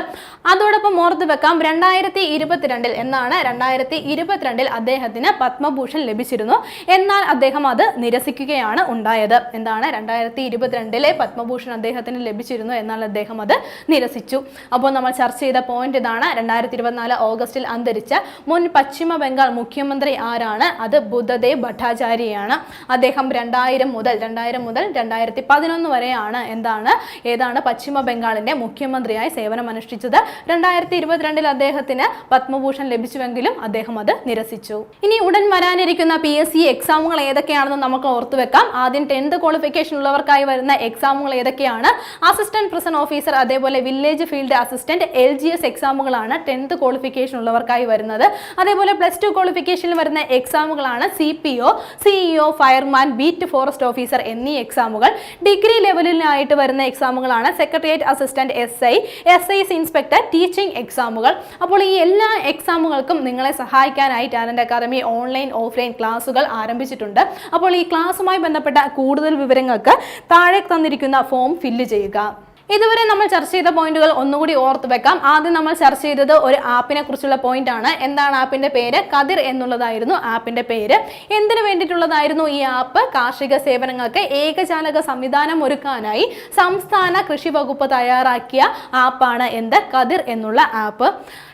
അതോടൊപ്പം ഓർത്തു വെക്കാം രണ്ടായിരത്തി ഇരുപത്തിരണ്ടിൽ എന്നാണ് രണ്ടായിരത്തി ഇരുപത്തിരണ്ടിൽ അദ്ദേഹത്തിന് പത്മഭൂഷൺ ലഭിച്ചിരുന്നു. എന്നാൽ അദ്ദേഹം അത് നിരസിക്കുകയാണ് ഉണ്ടായത്. എന്താണ് രണ്ടായിരത്തി ഇരുപത്തിരണ്ടിലെ പത്മഭൂഷൺ അദ്ദേഹത്തിന് ലഭിച്ചിരുന്നു എന്നാൽ അദ്ദേഹം അത് നിരസിച്ചു. അപ്പോൾ നമ്മൾ ചർച്ച ചെയ്ത പോയിന്റ് ഇതാണ്. രണ്ടായിരത്തി ഇരുപത്തിനാല് ഓഗസ്റ്റിൽ അന്തരിച്ച മുൻ പശ്ചിമ ബംഗാൾ മുഖ്യമന്ത്രി ആരാണ്? അത് ബുദ്ധദേവ് ഭട്ടാചാര്യയാണ്. അദ്ദേഹം രണ്ടായിരം മുതൽ രണ്ടായിരം മുതൽ രണ്ടായിരത്തി പതിനൊന്ന് വരെയാണ് എന്താണ് ഏതാണ് പശ്ചിമ ബംഗാളിന്റെ മുഖ്യമന്ത്രിയായി സേവനം അനുഷ്ഠിച്ചത് രണ്ടായിരത്തി ഇരുപത്തിരണ്ടിൽ അദ്ദേഹത്തിന് പത്മഭൂഷൺ ലഭിച്ചുവെങ്കിലും അദ്ദേഹം അത് നിരസിച്ചു. ഇനി ഉടൻ വരാനിരിക്കുന്ന പി എസ് സി എക്സാമുകൾ ഏതൊക്കെയാണെന്ന് നമുക്ക് ഓർത്തുവെക്കാം ആദ്യം ടെൻത്ത് ക്വാളിഫിക്കേഷൻ ഉള്ളവർക്കായി വരുന്ന എക്സാമുകൾ ഏതൊക്കെയാണ്? അസിസ്റ്റന്റ് പ്രസൻ ഓഫീസർ അതേപോലെ village field assistant L G S എക്സാമുകളാണ് tenth qualification ഉള്ളവർക്കായി വരുന്നത്. അതേപോലെ പ്ലസ് ടു ക്വാളിഫിക്കേഷനിൽ വരുന്ന എക്സാമുകളാണ് C P O CEO fireman beat forest officer എന്നീ എക്സാമുകൾ. ഡിഗ്രി ലെവലിനായിട്ട് വരുന്ന എക്സാമുകളാണ് secretariat assistant S I S I inspector teaching എക്സാമുകൾ. അപ്പോൾ ഈ എല്ലാ എക്സാമുകൾക്കും നിങ്ങളെ സഹായിക്കാനായി ടാലന്റ് അക്കാദമി ഓൺലൈൻ ഓഫ്ലൈൻ ക്ലാസുകൾ ആരംഭിച്ചിട്ടുണ്ട്. അപ്പോൾ ഈ ക്ലാസ്സുമായി ബന്ധപ്പെട്ട കൂടുതൽ വിവരങ്ങൾക്ക് താഴെ തന്നിരിക്കുന്ന ഫോം ഫില്ല് ചെയ്യുക. ഇതുവരെ നമ്മൾ ചർച്ച ചെയ്ത പോയിന്റുകൾ ഒന്നുകൂടി ഓർത്ത് വെക്കാം. ആദ്യം നമ്മൾ ചർച്ച ചെയ്തത് ഒരു ആപ്പിനെ കുറിച്ചുള്ള പോയിന്റ് ആണ്. എന്താണ് ആപ്പിന്റെ പേര്? കതിർ എന്നുള്ളതായിരുന്നു ആപ്പിന്റെ പേര്. എന്തിനു വേണ്ടിയിട്ടുള്ളതായിരുന്നു ഈ ആപ്പ്? കാർഷിക സേവനങ്ങൾക്ക് ഏകജാലക സംവിധാനം ഒരുക്കാനായി സംസ്ഥാന കൃഷി വകുപ്പ് തയ്യാറാക്കിയ ആപ്പാണ് എന്ത്? കതിർ എന്നുള്ള ആപ്പ്.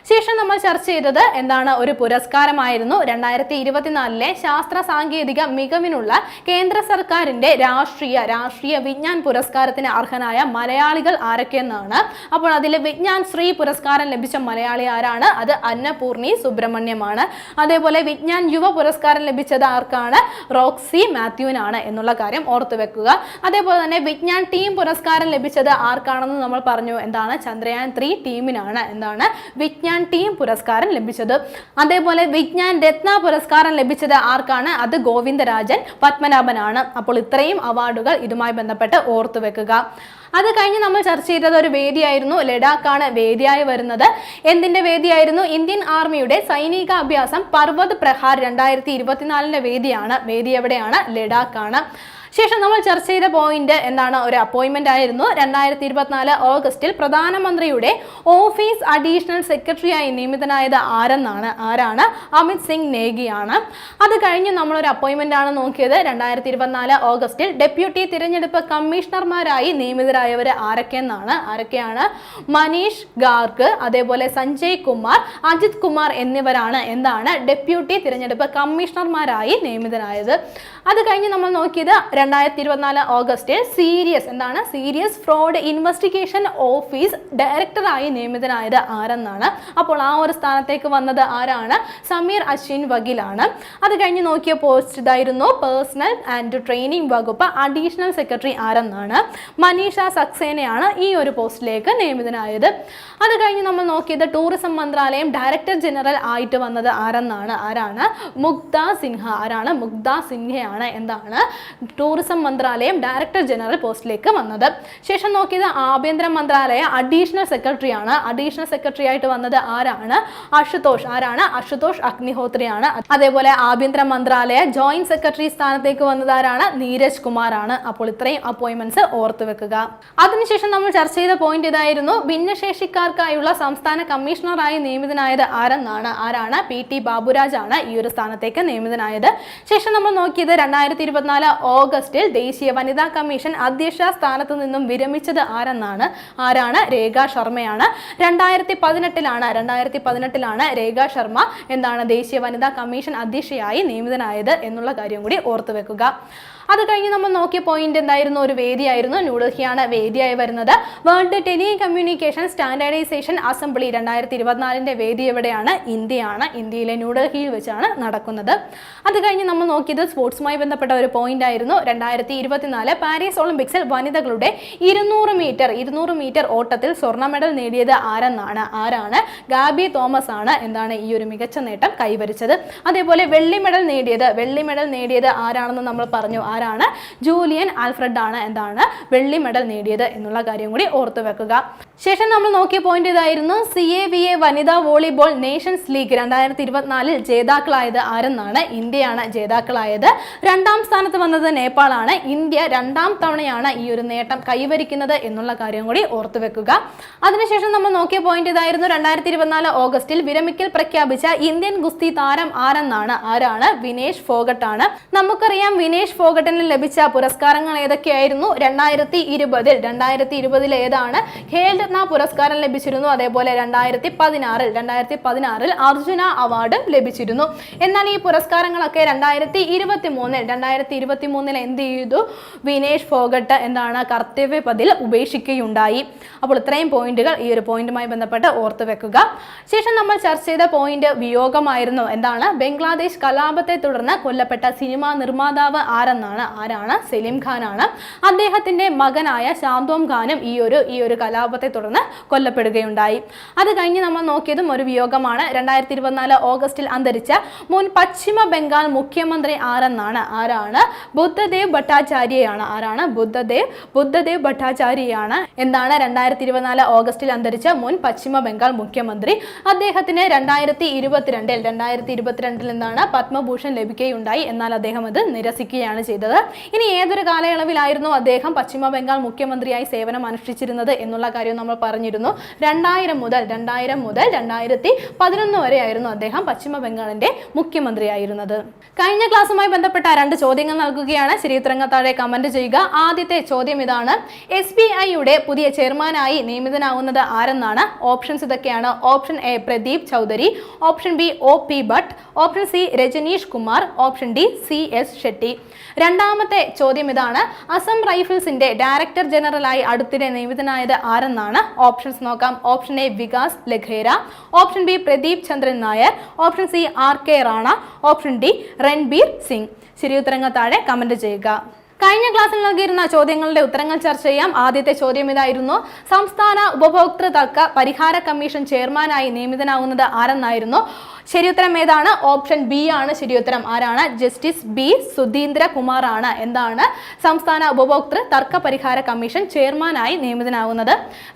ശേഷം നമ്മൾ ചർച്ച ചെയ്തത് എന്താണ് ഒരു പുരസ്കാരമായിരുന്നു രണ്ടായിരത്തി ഇരുപത്തിനാലിലെ ശാസ്ത്ര സാങ്കേതിക മികവിനുള്ള കേന്ദ്ര സർക്കാരിന്റെ രാഷ്ട്രീയ രാഷ്ട്രീയ വിജ്ഞാൻ പുരസ്കാരത്തിന് അർഹനായ മലയാളികൾ ആരൊക്കെയെന്നാണ്. അപ്പോൾ അതിൽ വിജ്ഞാൻ ശ്രീ പുരസ്കാരം ലഭിച്ച മലയാളി ആരാണ്? അത് അന്നപൂർണി സുബ്രഹ്മണ്യമാണ്. അതേപോലെ വിജ്ഞാൻ യുവ പുരസ്കാരം ലഭിച്ചത് ആർക്കാണ്? റോക്സി മാത്യുവിനാണ് എന്നുള്ള കാര്യം ഓർത്തു വെക്കുക. അതേപോലെ തന്നെ വിജ്ഞാൻ ടീം പുരസ്കാരം ലഭിച്ചത് ആർക്കാണെന്ന് നമ്മൾ പറഞ്ഞു. എന്താണ്? ചന്ദ്രയാൻ ത്രീ ടീമിനാണ്. എന്താണ്? വിജ്ഞാൻ ടീം പുരസ്കാരം ലഭിച്ചത്. അതേപോലെ വിജ്ഞാൻ രത്ന പുരസ്കാരം ലഭിച്ചത് ആർക്കാണ്? അത് ഗോവിന്ദരാജൻ പത്മനാഭനാണ്. അപ്പോൾ ഇത്രയും അവാർഡുകൾ ഇതുമായി ബന്ധപ്പെട്ട് ഓർത്തു വെക്കുക. അത് കഴിഞ്ഞ് നമ്മൾ ചർച്ച ചെയ്തത് ഒരു വേദിയായിരുന്നു. ലഡാക്കാണ് വേദിയായി വരുന്നത്. എന്തിന്റെ വേദിയായിരുന്നു? ഇന്ത്യൻ ആർമിയുടെ സൈനിക അഭ്യാസം പർവത് പ്രഹാർ രണ്ടായിരത്തി ഇരുപത്തിനാലിന്റെ വേദിയാണ്. വേദി എവിടെയാണ്? ലഡാക്കാണ്. ശേഷം നമ്മൾ ചർച്ച ചെയ്ത പോയിന്റ് എന്താണ്? ഒരു അപ്പോയിന്റ്മെന്റ് ആയിരുന്നു. രണ്ടായിരത്തി ഇരുപത്തിനാല് ഓഗസ്റ്റിൽ പ്രധാനമന്ത്രിയുടെ ഓഫീസ് അഡീഷണൽ സെക്രട്ടറിയായി നിയമിതനായത് ആരെന്നാണ്? ആരാണ്? അമിത് സിംഗ് നേഗിയാണ്. അത് കഴിഞ്ഞ് ഒരു അപ്പോയിന്റ്മെന്റ് ആണ് നോക്കിയത്. രണ്ടായിരത്തി ഇരുപത്തിനാല് ഓഗസ്റ്റിൽ ഡെപ്യൂട്ടി തിരഞ്ഞെടുപ്പ് കമ്മീഷണർമാരായി നിയമിതരായവർ ആരൊക്കെയെന്നാണ്? ആരൊക്കെയാണ്? മനീഷ് ഗാർഗ് അതേപോലെ സഞ്ജയ് കുമാർ അജിത് കുമാർ എന്നിവരാണ് എന്താണ്? ഡെപ്യൂട്ടി തിരഞ്ഞെടുപ്പ് കമ്മീഷണർമാരായി നിയമിതനായത് അത് കഴിഞ്ഞ് നമ്മൾ നോക്കിയത് രണ്ടായിരത്തി ഇരുപത്തിനാല് ഓഗസ്റ്റിൽ സീരിയസ് എന്താണ്? സീരിയസ് ഫ്രോഡ് ഇൻവെസ്റ്റിഗേഷൻ ഓഫീസ് ഡയറക്ടറായി നിയമിതനായത് ആരെന്നാണ്? അപ്പോൾ ആ ഒരു സ്ഥാനത്തേക്ക് വന്നത് ആരാണ്? സമീർ അശ്വിൻ വഗിലാണ് അത് കഴിഞ്ഞ് നോക്കിയ പോസ്റ്റ് ഇതായിരുന്നു പേഴ്സണൽ ആൻഡ് ട്രെയിനിങ് വകുപ്പ് അഡീഷണൽ സെക്രട്ടറി ആരെന്നാണ്? മനീഷ സക്സേനയാണ് ഈ ഒരു പോസ്റ്റിലേക്ക് നിയമിതനായത്. അത് കഴിഞ്ഞ് നമ്മൾ നോക്കിയത് ടൂറിസം മന്ത്രാലയം ഡയറക്ടർ ജനറൽ ആയിട്ട് വന്നത് ആരെന്നാണ്? ആരാണ്? മുഗ്ധ സിൻഹ. ആരാണ്? മുഗ്ധ സിൻഹയാണ്. എന്താണ്? ടൂറിസം മന്ത്രാലയം ഡയറക്ടർ ജനറൽ പോസ്റ്റിലേക്ക് വന്നത്. ശേഷം നോക്കിയത് ആഭ്യന്തര മന്ത്രാലയ അഡീഷണൽ സെക്രട്ടറി ആണ് അഡീഷണൽ സെക്രട്ടറി ആയിട്ട് വന്നത് ആരാണ്? അശുതോഷ്. ആരാണ്? അശുതോഷ് അഗ്നിഹോത്രിയാണ്. അതേപോലെ ആഭ്യന്തര മന്ത്രാലയ ജോയിന്റ് സെക്രട്ടറി സ്ഥാനത്തേക്ക് വന്നത് ആരാണ്? നീരജ് കുമാർ ആണ് അപ്പോൾ ഇത്രയും അപ്പോയിന്റ്മെന്റ്സ് ഓർത്തു വെക്കുക. അതിനുശേഷം നമ്മൾ ചർച്ച ചെയ്ത പോയിന്റ് ഇതായിരുന്നു. ഭിന്നശേഷിക്കാർക്കായുള്ള സംസ്ഥാന കമ്മീഷണറായി നിയമിതനായത് ആരെന്നാണ്? ആരാണ്? പി ടി ബാബുരാജ് ആണ് ഈ ഒരു സ്ഥാനത്തേക്ക് നിയമിതനായത്. ശേഷം നമ്മൾ നോക്കിയത് രണ്ടായിരത്തി ഇരുപത്തിനാല് ഓഗസ്റ്റിൽ ദേശീയ വനിതാ കമ്മീഷൻ അധ്യക്ഷ സ്ഥാനത്ത് നിന്നും വിരമിച്ചത് ആരെന്നാണ്? ആരാണ്? രേഖ ശർമ്മയാണ്. രണ്ടായിരത്തി പതിനെട്ടിലാണ് രണ്ടായിരത്തി പതിനെട്ടിലാണ് രേഖ ശർമ്മ എന്താണ് ദേശീയ വനിതാ കമ്മീഷൻ അധ്യക്ഷയായി നിയമിതനായത് എന്നുള്ള കാര്യം കൂടി ഓർത്തു വെക്കുക. അത് കഴിഞ്ഞ് നമ്മൾ നോക്കിയ പോയിന്റ് എന്തായിരുന്നു? ഒരു വേദിയായിരുന്നു. ന്യൂഡൽഹിയാണ് വേദിയായി വരുന്നത്. World telecommunication standardisation assembly രണ്ടായിരത്തി ഇരുപത്തിനാലിന്റെ വേദി എവിടെയാണ്? ഇന്ത്യയാണ്. ഇന്ത്യയിലെ ന്യൂഡൽഹിയിൽ വെച്ചാണ് നടക്കുന്നത്. അത് കഴിഞ്ഞ് നമ്മൾ നോക്കിയത് സ്പോർട്സുമായി ബന്ധപ്പെട്ട ഒരു പോയിന്റ് ആയിരുന്നു. രണ്ടായിരത്തി ഇരുപത്തിനാല് പാരീസ് ഒളിമ്പിക്സിൽ വനിതകളുടെ ഇരുന്നൂറ് മീറ്റർ ഇരുന്നൂറ് മീറ്റർ ഓട്ടത്തിൽ സ്വർണ മെഡൽ നേടിയത് ആരെന്നാണ്? ആരാണ്? ഗാബി തോമസ് ആണ് എന്താണ് ഈ ഒരു മികച്ച നേട്ടം കൈവരിച്ചത്. അതേപോലെ വെള്ളി മെഡൽ നേടിയത് വെള്ളി മെഡൽ നേടിയത് ആരാണെന്ന് നമ്മൾ പറഞ്ഞു. ആരാണ്? ജൂലിയൻ ആൽഫ്രഡ് ആണ് എന്താണ് വെള്ളി മെഡൽ നേടിയത് എന്നുള്ള കാര്യം കൂടി ഓർത്തു വെക്കുക. ശേഷം നമ്മൾ നോക്കിയ പോയിന്റ് ഇതായിരുന്നു സി എ വി എ വനിതാ വോളിബോൾ നേഷൻസ് ലീഗ് രണ്ടായിരത്തി ഇരുപത്തിനാലിൽ ജേതാക്കളായത് ആരെന്നാണ്? ഇന്ത്യയാണ് ജേതാക്കളായത്. രണ്ടാം സ്ഥാനത്ത് വന്നത് നേപ്പാളാണ്. ഇന്ത്യ രണ്ടാം തവണയാണ് ഈ ഒരു നേട്ടം കൈവരിക്കുന്നത് എന്നുള്ള കാര്യം കൂടി ഓർത്തു വെക്കുക. അതിനുശേഷം നമ്മൾ നോക്കിയ പോയിന്റ് ഇതായിരുന്നു രണ്ടായിരത്തി ഇരുപത്തിനാല് ഓഗസ്റ്റിൽ വിരമിക്കൽ പ്രഖ്യാപിച്ച ഇന്ത്യൻ ഗുസ്തി താരം ആരെന്നാണ്? ആരാണ്? വിനേഷ് ഫോഗട്ട് ആണ് നമുക്കറിയാം വിനേഷ് ഫോഗട്ടിന് ലഭിച്ച പുരസ്കാരങ്ങൾ ഏതൊക്കെയായിരുന്നു? രണ്ടായിരത്തി ഇരുപതിൽ രണ്ടായിരത്തി ഇരുപതിൽ ഏതാണ്? ഖേൽ രത്ന പുരസ്കാരം ലഭിച്ചിരുന്നു. അതേപോലെ രണ്ടായിരത്തി പതിനാറിൽ രണ്ടായിരത്തി പതിനാറിൽ അർജുന അവാർഡ് ലഭിച്ചിരുന്നു. എന്നാൽ ഈ പുരസ്കാരങ്ങളൊക്കെ രണ്ടായിരത്തി ഇരുപത്തി മൂന്നിൽ രണ്ടായിരത്തി ഇരുപത്തി മൂന്നിൽ എന്ത് ചെയ്തു? വിനേഷ് ഫോഗട്ട് എന്താണ് കർത്തവ്യപതിൽ ഉപേക്ഷിക്കുകയുണ്ടായി. അപ്പോൾ ഇത്രയും പോയിന്റുകൾ ഈ ഒരു പോയിന്റുമായി ബന്ധപ്പെട്ട് ഓർത്തു വെക്കുക. ശേഷം നമ്മൾ ചർച്ച ചെയ്ത പോയിന്റ് വിയോഗമായിരുന്നു. എന്താണ്? ബംഗ്ലാദേശ് കലാപത്തെ തുടർന്ന് കൊല്ലപ്പെട്ട സിനിമാ നിർമ്മാതാവ് ആരെന്നാണ്? ആരാണ്? സലീം ഖാനാണ്. അദ്ദേഹത്തിന്റെ മകനായ ശാന്തോം ഖാനും ഈ ഒരു ഈ ഒരു കലാപത്തെ തുടർന്ന് കൊല്ലപ്പെടുകയുണ്ടായി. അത് കഴിഞ്ഞ് നമ്മൾ നോക്കിയതും ഒരു വിയോഗമാണ്. രണ്ടായിരത്തി ഇരുപത്തിനാല് ഓഗസ്റ്റിൽ അന്തരിച്ച മുൻ പശ്ചിമ ബംഗാൾ മുഖ്യമന്ത്രി ആരെന്നാണ്? ആരാണ്? ബുദ്ധദേവ് ഭട്ടാചാര്യയാണ്. ആരാണ്? ബുദ്ധദേവ് ബുദ്ധദേവ് ഭട്ടാചാര്യയാണ് എന്താണ് രണ്ടായിരത്തി ഇരുപത്തിനാല് ഓഗസ്റ്റിൽ അന്തരിച്ച മുൻ പശ്ചിമ ബംഗാൾ മുഖ്യമന്ത്രി. അദ്ദേഹത്തിന് രണ്ടായിരത്തി ഇരുപത്തിരണ്ടിൽ രണ്ടായിരത്തി ഇരുപത്തിരണ്ടിൽ നിന്നാണ് പത്മഭൂഷൺ ലഭിക്കുകയുണ്ടായി. എന്നാൽ അദ്ദേഹം അത് നിരസിക്കുകയാണ് ചെയ്തത്. ഇനി ഏതൊരു കാലയളവിലായിരുന്നു അദ്ദേഹം പശ്ചിമ ബംഗാൾ മുഖ്യമന്ത്രിയായി സേവനം അനുഷ്ഠിച്ചിരുന്നത് എന്നുള്ള കാര്യം നമ്മൾ പറഞ്ഞിരുന്നു. രണ്ടായിരം മുതൽ രണ്ടായിരം മുതൽ രണ്ടായിരത്തി പതിനൊന്ന് വരെ ആയിരുന്നു അദ്ദേഹം പശ്ചിമ ബംഗാളിന്റെ മുഖ്യമന്ത്രിയായിരുന്നത്. കഴിഞ്ഞ ക്ലാസ്സുമായി ബന്ധപ്പെട്ട രണ്ട് ചോദ്യങ്ങൾ നൽകുകയാണ്. ശരിയുത്തരങ്ങൾ താഴെ കമന്റ് ചെയ്യുക. ആദ്യത്തെ ചോദ്യം ഇതാണ്. എസ് ബി ഐയുടെ പുതിയ ചെയർമാനായി നിയമിതനാവുന്നത് ആരെന്നാണ്? ഓപ്ഷൻസ് ഇതൊക്കെയാണ്. Option A Pradeep Chaudhary. Option B O P Bhatt. Option C Rajneesh Kumar. Option D C S Shetty. രണ്ടാമത്തെ ചോദ്യം ഇതാണ്. അസം റൈഫിൾസിന്റെ ഡയറക്ടർ ജനറലായി അടുത്തിടെ നിയമിതനായത് ആരെന്നാണ്? ഓപ്ഷൻസ് നോക്കാം. Option A Vikas Lakhera. Option B Pradeep Chandran Nair. Option C R K Rana. Option D Ranbir Singh. ശരിയുത്തരങ്ങൾ താഴെ കമന്റ് ചെയ്യുക. കഴിഞ്ഞ ക്ലാസ്സിൽ നൽകിയിരുന്ന ചോദ്യങ്ങളുടെ ഉത്തരങ്ങൾ ചർച്ച ചെയ്യാം. ആദ്യത്തെ ചോദ്യം ഇതായിരുന്നു. സംസ്ഥാന ഉപഭോക്തൃ തർക്ക പരിഹാര കമ്മീഷൻ ചെയർമാനായി നിയമിതനാവുന്നത് ആരെന്നായിരുന്നു? ശരിയുത്തരം ഏതാണ്? ഓപ്ഷൻ ബി ആണ്. ശരിയുത്തരം ആരാണ്? ജസ്റ്റിസ് ബി സുധീന്ദ്ര കുമാർ ആണ് എന്താണ്? സംസ്ഥാന ഉപഭോക്തൃ തർക്ക പരിഹാര കമ്മീഷൻ ചെയർമാനായി നിയമിതനാവുന്നത്.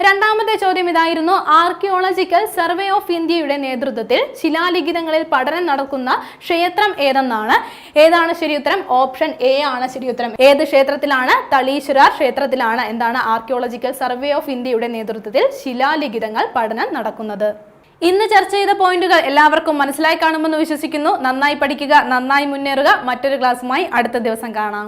രണ്ടാമത്തെ ചോദ്യം ഇതായിരുന്നു. ആർക്കിയോളജിക്കൽ സർവേ ഓഫ് ഇന്ത്യയുടെ നേതൃത്വത്തിൽ ശിലാലിഖിതങ്ങളിൽ പഠനം നടക്കുന്ന ക്ഷേത്രം ഏതെന്നാണ്? ഏതാണ്? ശരിയുത്തരം ഓപ്ഷൻ എ ആണ്. ശരിയുത്തരം ഏത് ക്ഷേത്രത്തിലാണ്? തളീശ്വര ക്ഷേത്രത്തിലാണ് എന്താണ് ആർക്കിയോളജിക്കൽ സർവേ ഓഫ് ഇന്ത്യയുടെ നേതൃത്വത്തിൽ ശിലാലിഖിതങ്ങൾ പഠനം നടക്കുന്നത്. ഇന്ന് ചർച്ച ചെയ്ത പോയിന്റുകൾ എല്ലാവർക്കും മനസ്സിലായി കാണുമെന്ന് വിശ്വസിക്കുന്നു. നന്നായി പഠിക്കുക നന്നായി മുന്നേറുക. മറ്റൊരു ക്ലാസ്സുമായി അടുത്ത ദിവസം കാണാം.